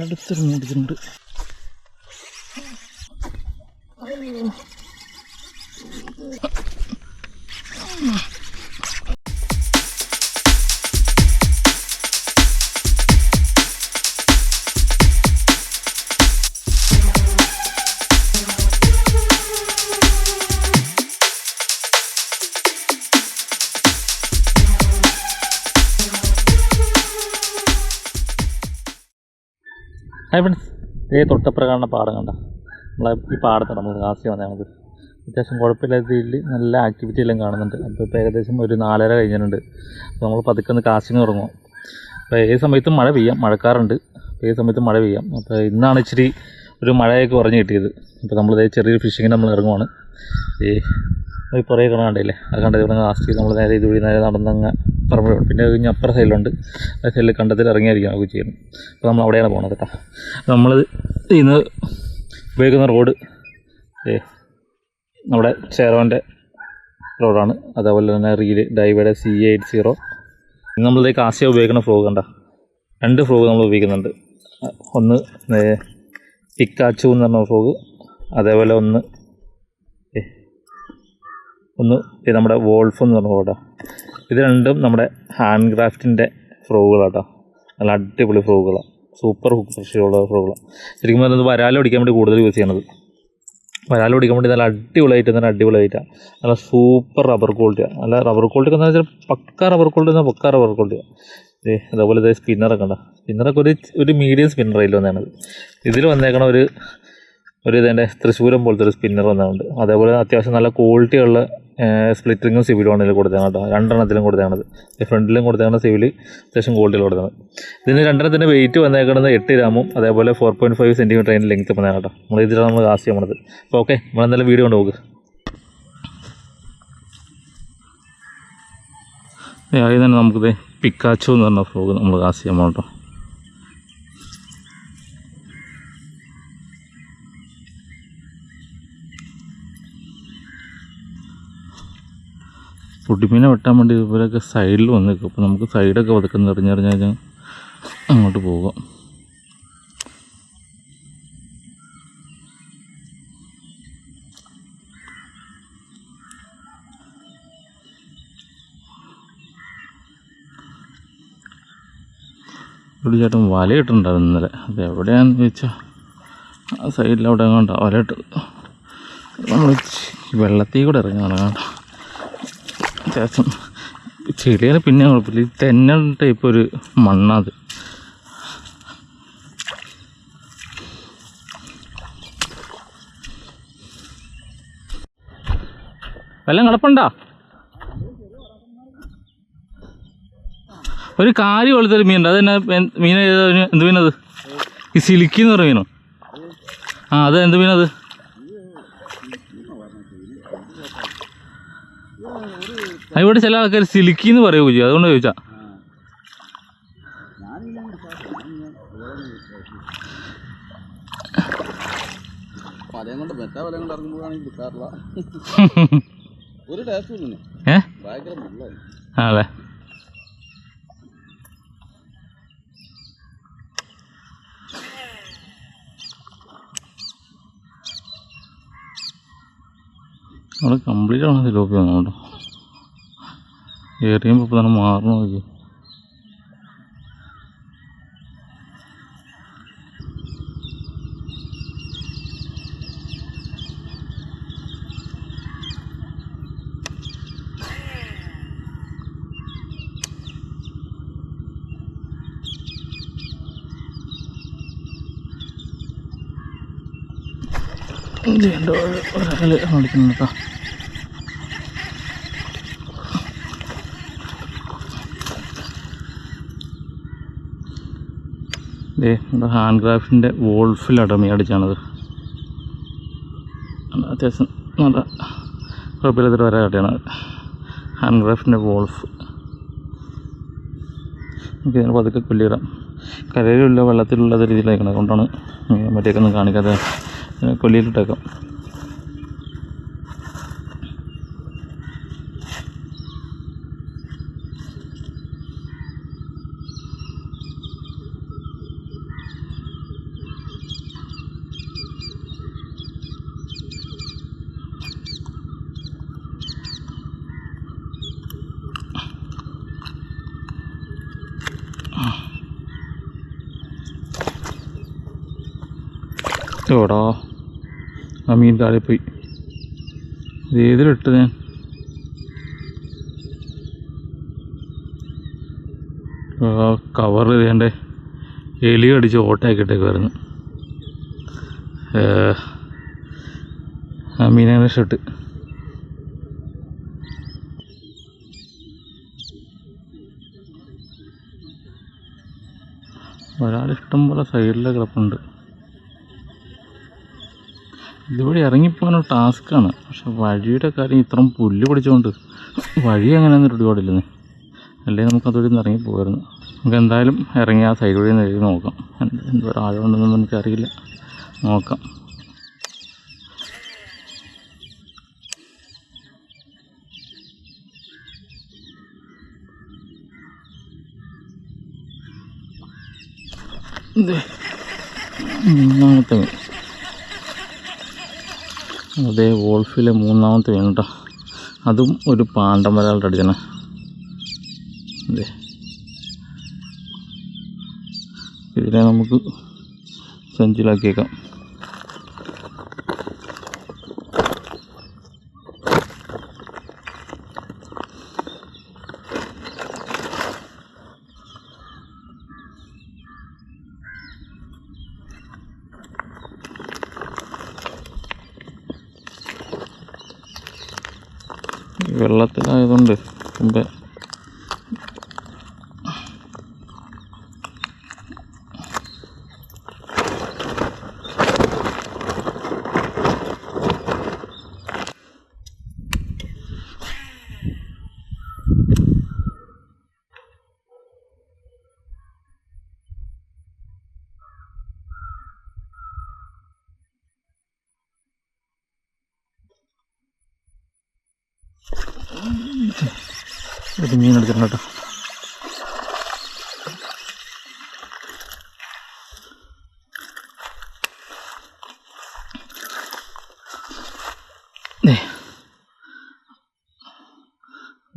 അടുത്തൊരു മേടിച്ചിട്ടുണ്ട് hi friends ഇതേ തൊട്ടപ്പുറം കാണുന്ന പാടം കണ്ട? നമ്മളെ ഈ പാടത്താണ് നമ്മൾ കാസി വന്നത് നമുക്ക്. അത്യാവശ്യം കുഴപ്പമില്ലാത്ത രീതിയിൽ നല്ല ആക്ടിവിറ്റി എല്ലാം കാണുന്നുണ്ട്. അപ്പോൾ ഇപ്പോൾ ഏകദേശം ഒരു നാലര കഴിഞ്ഞിട്ടുണ്ട്. അപ്പോൾ നമ്മൾ പതുക്കെ ഒന്ന് കാസിന് തുടങ്ങും അപ്പോൾ ഏത് സമയത്തും മഴ പെയ്യാം. മഴക്കാറുണ്ട്. അപ്പോൾ ഏത് സമയത്തും മഴ പെയ്യാം. അപ്പോൾ ഇന്നാണ് ഇച്ചിരി ഒരു മഴയൊക്കെ കുറഞ്ഞ് കിട്ടിയത്. അപ്പോൾ നമ്മളിതേ ചെറിയൊരു ഫിഷിങ്ങിന് നമ്മൾ ഇറങ്ങുവാണ്. ഈ ഈ പുറകെ കിണ കണ്ടില്ലേ? അത് കണ്ടത് ഇവിടെ ലാസ്റ്റ് നമ്മൾ നേരെ ഇതുവഴി നേരെ നടന്നങ്ങ് പറമ്പ് പിന്നെ കഴിഞ്ഞ് അപ്പുറ സൈഡിലുണ്ട് ആ സൈഡിൽ കണ്ടത്തിൽ ഇറങ്ങിയായിരിക്കും നമുക്ക് ചെയ്യുന്നത് അപ്പോൾ നമ്മൾ അവിടെയാണ് പോകുന്നത് കേട്ടോ. നമ്മൾ ഇന്ന് ഉപയോഗിക്കുന്ന റോഡ് നമ്മുടെ ചേരോന്റെ റോഡാണ്. അതേപോലെ തന്നെ റീൽ ഡൈവയുടെ സി എയ്റ്റ് സീറോ നമ്മളിത് ആശയം ഉപയോഗിക്കുന്ന ഫ്രോഗ് കണ്ട. രണ്ട് ഫ്രോഗ് നമ്മൾ ഉപയോഗിക്കുന്നുണ്ട്. ഒന്ന് പിക്കാച്ചു എന്ന് പറഞ്ഞ ഫ്രോഗ് അതേപോലെ ഒന്ന് ഒന്ന് ഇത് നമ്മുടെ വോൾഫ് എന്ന് പറഞ്ഞ കേട്ടോ ഇത് രണ്ടും നമ്മുടെ ഹാൻഡ് ക്രാഫ്റ്റിന്റെ ഫ്രോഗുകളാട്ടോ. നല്ല അടിപൊളി ഫ്രോഗുകളാണ് സൂപ്പർ ഹുക്ക് ഫ്രഷുള്ള ഫ്രോഗുകളാണ് ശരിക്കും പറഞ്ഞാൽ പിടിക്കാൻ വേണ്ടി കൂടുതൽ യൂസ് ചെയ്യണത്. വരാല പിടിക്കാൻ വേണ്ടി നല്ല അടിപൊളിയായിട്ട് നല്ല അടിപൊളിയായിട്ടാണ് നല്ല സൂപ്പർ റബ്ബർ ക്വാളിറ്റിയാണ് നല്ല റബ്ബർ ക്വാളിറ്റി എന്ന് വെച്ചാൽ പക്ക റബ്ബർ ക്വാളിറ്റി എന്നാൽ പക്ക റബ്ബർ ക്വാളിറ്റിയാണ് അതേപോലെ ഇതേ സ്പിന്നറൊക്കെ ഉണ്ടോ സ്പിന്നറൊക്കെ ഒരു ഒരു മീഡിയം സ്പിന്നറായില്ല വന്നതാണ് ഇതിൽ വന്നേക്കണ ഒരു ഒരു ഇതിന്റെ തൃശ്ശൂരം പോലത്തെ ഒരു സ്പിന്നർ വന്നിട്ടുണ്ട് അതേപോലെ അത്യാവശ്യം നല്ല ക്വാളിറ്റിയുള്ള സ്പ്ലിറ്ററിങ്ങും സിവിലും ഇതിൽ കൊടുത്തതാണ് കേട്ടോ രണ്ടെണ്ണത്തിലും കൊടുത്തതാണത് ഫ്രണ്ടിലും കൊടുത്തതാണ് സിവിൽ അത്യാവശ്യം ഗോൾഡിൽ കൊടുത്തതാണ് ഇതിന് രണ്ടെണ്ണത്തിന്റെ വെയിറ്റ് വന്നേക്കുന്നത് എട്ട് ഗ്രാമും അതേപോലെ ഫോർ പോയിന്റ് ഫൈവ് സെന്റിമീറ്റർ അതിന്റെ ലെങ്ത്ത് വന്നതാണ് കേട്ടോ നമ്മൾ ഇതിലാണ് നമ്മൾ കാസ്റ്റ് ചെയ്യണത് അപ്പോൾ ഓക്കെ നമ്മൾ എന്തായാലും വീഡിയോ കൊണ്ട് നോക്ക്. ആദ്യം തന്നെ നമുക്കിത് പിക്കാച്ചു എന്ന് പറഞ്ഞ ഫ്രോഗ് നമ്മൾ കാസ്റ്റ് ചെയ്യാൻ കേട്ടോ പൊടിമീനെ വെട്ടാൻ വേണ്ടി ഇവരൊക്കെ സൈഡിൽ വന്ന് നിൽക്കും അപ്പോൾ നമുക്ക് സൈഡൊക്കെ പതുക്കെ നിറഞ്ഞറിഞ്ഞ് ഞാൻ അങ്ങോട്ട് പോകാം. ഒരു ചേട്ടൻ വല ഇട്ടിട്ടുണ്ടായിരുന്നു ഇന്നലെ. അത് എവിടെയാണെന്ന് ചോദിച്ചാൽ ആ സൈഡിൽ അവിടെ എങ്ങോട്ടാ വല ഇട്ട് നമ്മൾ വെള്ളത്തിൽ കൂടെ ഇറങ്ങി കേട്ടോ അത്യാവശ്യം ചെടികൾ പിന്നെ കുഴപ്പമില്ല. ഈ തെന്നൽ ടൈപ്പ് ഒരു മണ്ണാത് വല്ലതും കിടപ്പുണ്ടോ? ഒരു കാരി പോലത്തെ ഒരു മീനുണ്ട് അത് തന്നെ മീൻ എന്ത് മീനത്? ഈ സിലിക്കി എന്ന് പറഞ്ഞ മീനോ? ആ അത് എന്ത് മീനത് ആ, ഇവിടെ ചില ആൾക്കാർ സിലിക്കി എന്ന് പറയൂ ചെയ്യും. അതുകൊണ്ട് ചോദിച്ചാ. ആണല്ലേ? അവിടെ കംപ്ലീറ്റ് ആണ് സിലോപ്പി വന്നു കേട്ടോ എറിയുമ്പോൾ ഇപ്പം തന്നെ മാറണം നോക്കി ഇത് കണ്ടോ ഒരാൾ കാണിക്കുന്നു കേട്ടോ നമ്മുടെ ഹാൻഡ് ക്രാഫ്റ്റിന്റെ വോൾഫിൽ അടമി അടിച്ചാണത്. അത് അത്യാവശ്യം നല്ല കുഴപ്പമില്ലാത്തൊരു വര കട്ടയാണ്. ഹാൻഡ് ക്രാഫ്റ്റിന്റെ വോൾഫ് നമുക്ക് ഇതിനെ പതുക്കെ കൊല്ലിയിടാം. കരയിലുള്ള വെള്ളത്തിലുള്ള രീതിയിലേക്കാണ് അതുകൊണ്ടാണ് മറ്റേക്കൊന്നും കാണിക്കാതെ കൊല്ലിയിലിട്ടേക്കാം ചോടാ ആ മീൻ താഴെ പോയി. ഇത് ഏതിലിട്ട് ഞാൻ കവർ ചെയ്തേണ്ട എലി അടിച്ച് ഓട്ടയാക്കിയിട്ടേക്കുമായിരുന്നു ആ മീനങ്ങനെ ഷർട്ട് ഒരാളിഷ്ടം പോലെ സൈഡിൽ കിടപ്പുണ്ട്. ഇതുവഴി ഇറങ്ങിപ്പോകാനൊരു ടാസ്ക്കാണ്. പക്ഷെ വഴിയുടെ കാര്യം ഇത്രയും പുല്ല് പിടിച്ചുകൊണ്ട് വഴി എങ്ങനെയാണെന്ന് ഒരുപാടില്ലെന്ന് അല്ലെങ്കിൽ നമുക്ക് അതുവഴി നിന്ന് ഇറങ്ങി പോകായിരുന്നു നമുക്ക് എന്തായാലും ഇറങ്ങി ആ സൈഡ് വഴി എഴുതി നോക്കാം. എന്തോ ആഴമുണ്ടെന്നൊന്നും എനിക്കറിയില്ല. നോക്കാം. മൂന്നാമത്തെ മീൻ അതേ വോൾഫിലെ മൂന്നാമത്തെ മീൻ കേട്ടോ അതും ഒരു പാണ്ടം വരാളുടെ അടിച്ചാണ് അതെ ഇതിനെ നമുക്ക് സെഞ്ചിലാക്കിയേക്കാം ഒരു മീൻ എടുത്തിട്ടുണ്ട് കേട്ടോ.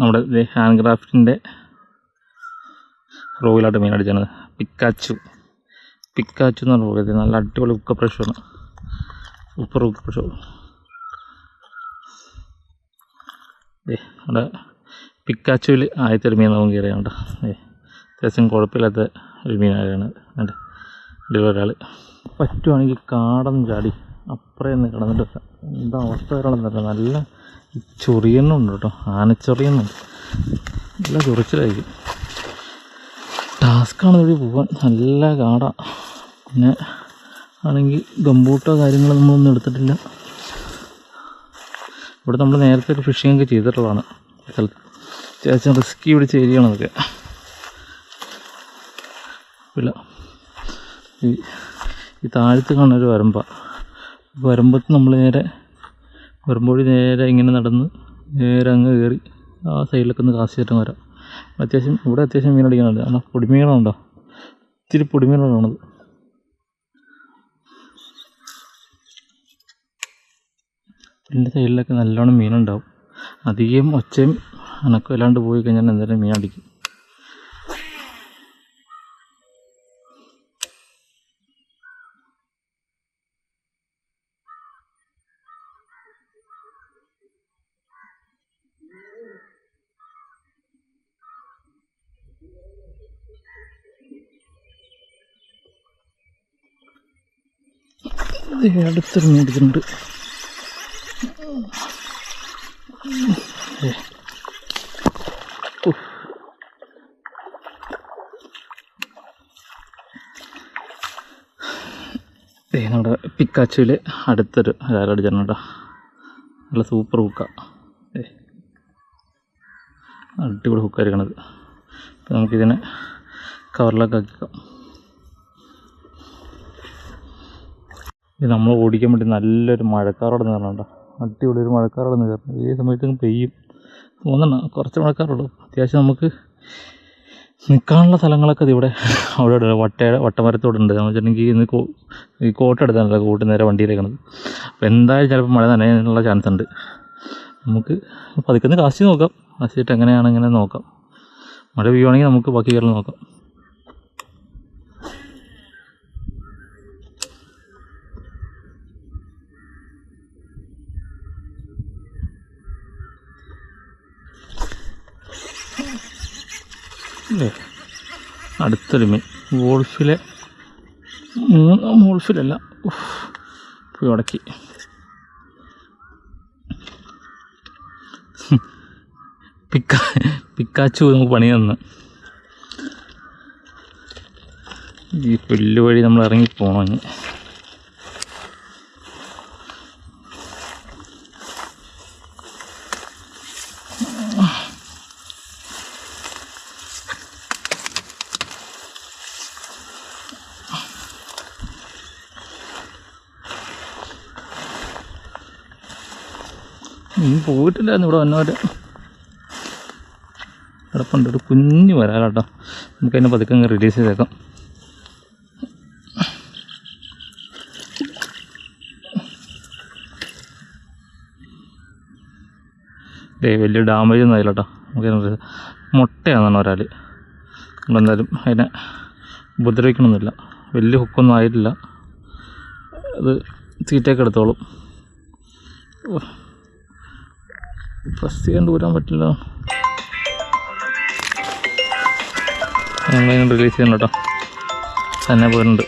നമ്മുടെ ഹാൻഡ് ക്രാഫ്റ്റിന്റെ റോയിലായിട്ട് മീൻ അടിച്ചാണ് പിക്കാച്ചു. പിക്കാച്ചു എന്ന് പറഞ്ഞ റോയിൽ നല്ല അടിപൊളി ഉക്ക പ്രഷറാണ് സൂപ്പർ ഉക്ക പ്രഷർ അവിടെ പിക്കാച്ചുവിൽ ആദ്യത്തെ ഒരു മീൻ നമുക്ക് കയറിയുണ്ട് അത്യാവശ്യം കുഴപ്പമില്ലാത്ത ഒരു മീനാണ് ഇതിൽ ഒരാൾ പറ്റുവാണെങ്കിൽ കാടൻ ചാടി അപ്പുറേ നിന്ന് കിടന്നിട്ട് എന്താ അവസ്ഥ വരണമെന്നല്ല നല്ല ചൊറിയുന്നുണ്ട് കേട്ടോ. ആനച്ചൊറിയുന്നുണ്ട്. നല്ല ചൊറിച്ചിലായിരിക്കും. ടാസ്ക്കാണ് ഇതിൽ പോകാൻ നല്ല കാട. പിന്നെ ആണെങ്കിൽ ഗംബൂട്ടോ കാര്യങ്ങളോ നമ്മളൊന്നും എടുത്തിട്ടില്ല. ഇവിടെ നമ്മൾ നേരത്തെ ഒരു ഫിഷിംഗ് ഒക്കെ ചെയ്തിട്ടുള്ളതാണ്. സ്ഥലത്ത്. അത്യാവശ്യം റിസ്കി പിടിച്ച ഏരിയയാണ് അതൊക്കെ. ഇല്ല ഈ താഴത്ത് കാണുന്ന ഒരു വരമ്പ. വരമ്പത്ത് നമ്മൾ നേരെ വരുമ്പോഴി നേരെ ഇങ്ങനെ നടന്ന് നേരെ അങ്ങ് കയറി ആ സൈഡിലൊക്കെ ഒന്ന് കാശ് ചെയ്തിട്ട് വരാം. അത്യാവശ്യം ഇവിടെ അത്യാവശ്യം മീൻ അടിക്കാനുണ്ട്. കാരണം പൊടിമീനുണ്ടോ ഇത്തിരി പൊടിമീനാണ് കാണുന്നത്. ഇതിന്റെ സൈഡിലൊക്കെ നല്ലോണം മീനുണ്ടാവും. അധികം ഒച്ചയും അനക്കം ഇല്ലാണ്ട് പോയി കഴിഞ്ഞാൽ എന്തായാലും മീൻ അടിക്കും. അടുത്തൊരു മീൻ അടിച്ചിട്ടുണ്ട് നമ്മുടെ പിക്കാച്ചുവിൽ അടുത്തൊരു അടിച്ചിട്ടുണ്ട് കേട്ടോ നല്ല സൂപ്പർ ഹുക്ക അടിപൊളി ഹുക്കായിരിക്കണത് അപ്പോൾ നമുക്കിതിനെ കവറിലൊക്കെ ആക്കിക്കാം ഇത് നമ്മൾ ഓടിക്കാൻ വേണ്ടി നല്ലൊരു മഴക്കാറോടെ നേരണുണ്ടോ അടിപൊളി ഒരു മഴക്കാറോടെ നേരണം ഈ സമയത്ത് സമയത്തും പെയ്യും. ഒന്നെണ്ണ കുറച്ച് മഴക്കാറുള്ളൂ. അത്യാവശ്യം നമുക്ക് നിൽക്കാനുള്ള സ്ഥലങ്ങളൊക്കെ ഇവിടെ അവിടെ ഇവിടെ വട്ടയുടെ വട്ടമരത്തോടെ ഉണ്ട് എന്ന് വെച്ചിട്ടുണ്ടെങ്കിൽ ഇന്ന് കോ ഈ കോട്ടെടുത്താണ് കൂട്ടി നേരെ വണ്ടിയിലേക്കണത് അപ്പോൾ എന്തായാലും ചിലപ്പോൾ മഴ നനയാനുള്ള ചാൻസ് ഉണ്ട്. നമുക്ക് പതുക്കെ കാശി നോക്കാം. കാശിയിട്ട് എങ്ങനെയാണ് ഇങ്ങനെ നോക്കാം. മഴ പെയ്യുവാണെങ്കിൽ നമുക്ക് ബാക്കി കയറി നോക്കാം. ഇല്ലേ? അടുത്തൊരു മീൻ വോൾഫിലെ മൂന്ന് വോൾഫിലല്ല. പോയി ഉടക്കി പിക്ക പിക്കാച്ചു നമുക്ക് പണി തന്ന് ഈ പുല്ല് വഴി നമ്മൾ ഇറങ്ങി പോകണം ഇനി പോയിട്ടില്ലായിരുന്നു ഇവിടെ വന്നവര്. കിടപ്പുണ്ട് ഒരു കുഞ്ഞു വരാലാട്ടോ. നമുക്കതിനെ പതുക്കെ അങ്ങ് റിലീസ് ചെയ്തേക്കാം. വലിയ ഡാമേജ് ഒന്നും ആയില്ല കേട്ടോ നമുക്ക് മുട്ടയാണെന്നാണ് ഒരാൾ നമ്മളെന്തായാലും അതിനെ ഉപദ്രവിക്കണമെന്നില്ല വലിയ ഹുക്കൊന്നും ആയിട്ടില്ല. അത് തീറ്റയൊക്കെ എടുത്തോളും. പ്രസ് ചെയ്യാൻ ദൂരാൻ പറ്റില്ല ഞങ്ങളതിനെ റിലീസ് ചെയ്യണം കേട്ടോ തന്നെ പോയിട്ടുണ്ട്.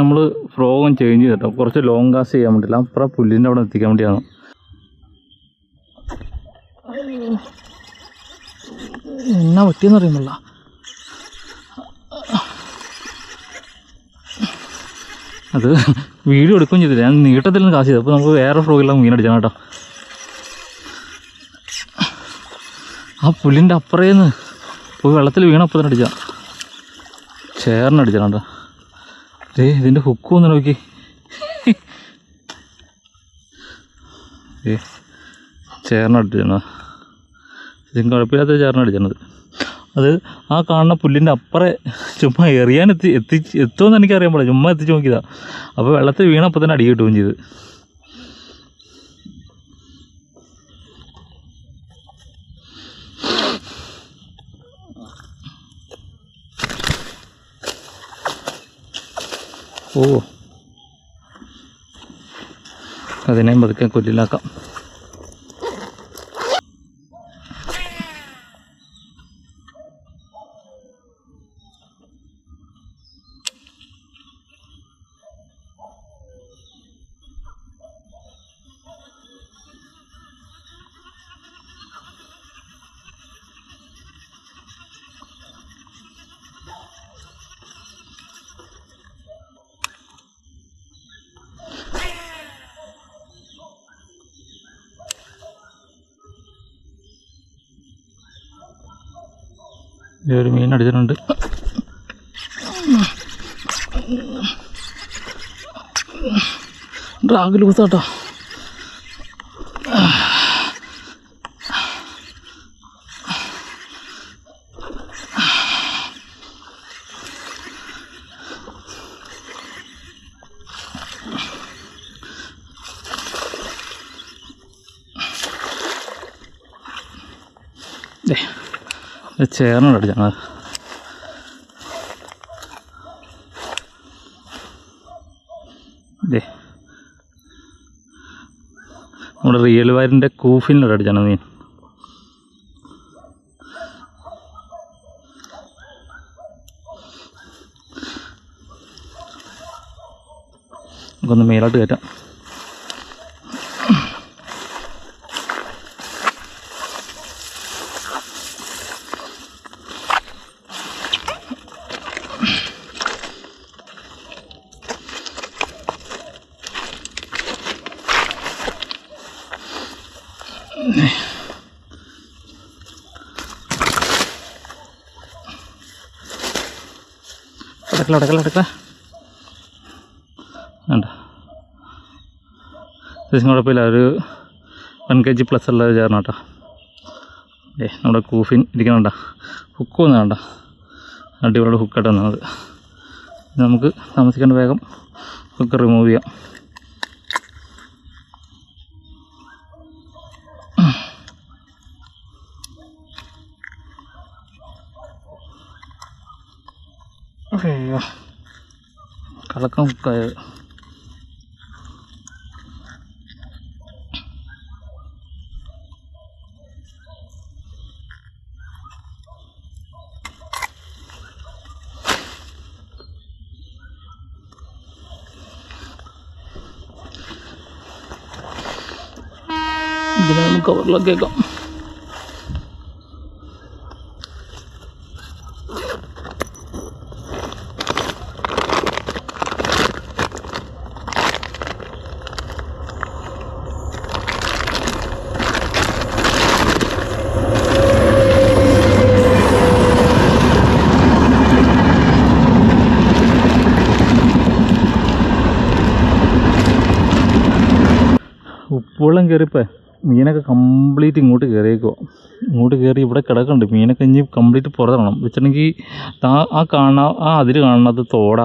നമ്മൾ ഫ്രോഗും ചേഞ്ച് ചെയ്തിട്ടോ. കുറച്ച് ലോങ് കാസ്റ്റ് ചെയ്യാൻ വേണ്ടിയില്ല. അപ്പുറം പുല്ലിന്റെ അവിടെ എത്തിക്കാൻ വേണ്ടിയാണ്. എന്നാ പറ്റിയെന്ന് അറിയുന്നില്ല. അത് വീഡിയോ എടുക്കുകയും ചെയ്തില്ല. ഞാൻ നീട്ടത്തിൽ നിന്ന് കാശ് ചെയ്തു. അപ്പോൾ നമുക്ക് വേറെ ഫ്രോഗിലാണ് മീനടിച്ചാണ് കേട്ടോ ആ പുല്ലിന്റെ അപ്പുറേന്ന് പോയി വെള്ളത്തിൽ വീണപ്പോൾ തന്നെ അടിച്ചാ. ചേർന്നടിച്ചാ കേട്ടോ ഏ ഇതിന്റെ ഹുക്ക് ഒന്ന് നോക്കി. ഏ ചേർന്നടിച്ചാ ഇതിന് കുഴപ്പമില്ലാത്ത ചേർന്നടിച്ചത് അത്. ആ കാണുന്ന പുല്ലിന്റെ അപ്പുറേ ചുമ്മാ എറിയാൻ എത്തി എത്തിച്ച് എത്തുമെന്ന് എനിക്കറിയാൻ പാടില്ല. ചുമ്മാ എത്തിച്ച് നോക്കിയതാണ് അപ്പോൾ വെള്ളത്തിൽ വീണപ്പോൾ തന്നെ അടി കിട്ടുകയും ചെയ്ത്. ഓ. അതിനെ പതുക്കെ കൊല്ലിലാക്കാം. ഒരു മീൻ അടിച്ചിട്ടുണ്ട്. ഡ്രാഗ് ലൂസാട്ടോ. ചേർന്ന് അടിച്ചാണ് ദേ. നമ്മുടെ റിയൽ വയറിന്റെ കൂഫിനോട് അടിച്ചാണ് മീൻ. നമുക്കൊന്ന് മേലോട്ട് കയറ്റാം. അടക്കല അടക്കല അടക്കല വേണ്ട കുഴപ്പമില്ല. ഒരു വൺ കെ ജി പ്ലസ് ഉള്ള ചേർന്ന കേട്ടോ. ഏ നമ്മുടെ കൂഫിൻ ഇരിക്കണണ്ട ഹുക്കൊന്നും വേണ്ട അടിപൊളി ഹുക്കായിട്ട് വന്നത് നമുക്ക് താമസിക്കേണ്ട വേഗം ഹുക്ക് റിമൂവ് ചെയ്യാം. விளக்கம் Jangan lupa like, comment, ഉപ്പുവെള്ളം കയറിയപ്പോൾ മീനൊക്കെ കംപ്ലീറ്റ് ഇങ്ങോട്ട് കയറിയേക്കോ ഇങ്ങോട്ട് കയറി ഇവിടെ കിടക്കുന്നുണ്ട് മീനൊക്കെ ഇനി കംപ്ലീറ്റ് പുറത്തിടണം വെച്ചിട്ടുണ്ടെങ്കിൽ ആ ആ കാണുന്ന ആ അതിര് കാണുന്നത് തോട.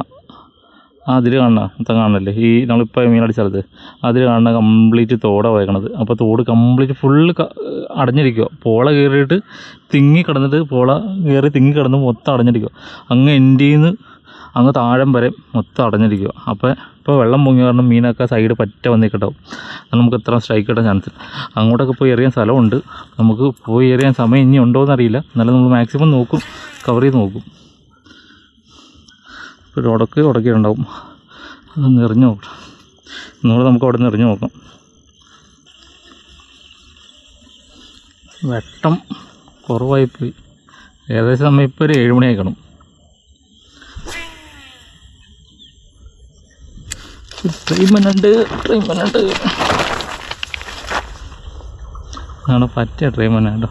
ആ അതിര് കാണുന്ന മൊത്തം കാണണല്ലേ ഈ നമ്മളിപ്പോൾ മീനടിച്ചത് അതിര് കാണുന്ന കംപ്ലീറ്റ് തോട വയ്ക്കണത് അപ്പോൾ തോട് കംപ്ലീറ്റ് ഫുള്ള് അടഞ്ഞിരിക്കുക പോള കയറിയിട്ട് തിങ്ങി കിടന്നിട്ട് പോള കയറി തിങ്ങി കിടന്ന് മൊത്തം അടഞ്ഞിരിക്കുക അങ്ങ് എന്റെ നിന്ന് അങ്ങ് താഴം വരെ മൊത്തം അടഞ്ഞിരിക്കുക അപ്പോൾ ഇപ്പോൾ വെള്ളം പൊങ്ങി കാരണം മീനൊക്കെ സൈഡ് പറ്റ വന്നിട്ടുണ്ടാവും. നമുക്ക് എത്ര സ്ട്രൈക്ക് കിട്ടാൻ ചാൻസ് അങ്ങോട്ടൊക്കെ പോയി എറിയാൻ സ്ഥലമുണ്ട്. നമുക്ക് പോയി എറിയാൻ സമയം ഇനി ഉണ്ടോ എന്നറിയില്ല എന്നാലും നമ്മൾ മാക്സിമം നോക്കും കവർ ചെയ്ത് നോക്കും. ഒരു ഉടക്ക് ഉടക്കിയിട്ടുണ്ടാവും അതൊന്ന് എറിഞ്ഞ് നോക്കാം ഒന്നുകൂടെ നമുക്ക് അവിടെ നിന്ന് എറിഞ്ഞു നോക്കാം. വെട്ടം കുറവായിപ്പോയി. ഏകദേശം സമയം ഇപ്പോൾ ഒരു ഏഴുമണി ആയിക്കണം ട്രെയിൻ വന്നുണ്ട് ട്രെയിൻ വന്നുണ്ട് ആണ് പറ്റിയ ട്രെയിൻ മനുണ്ടോ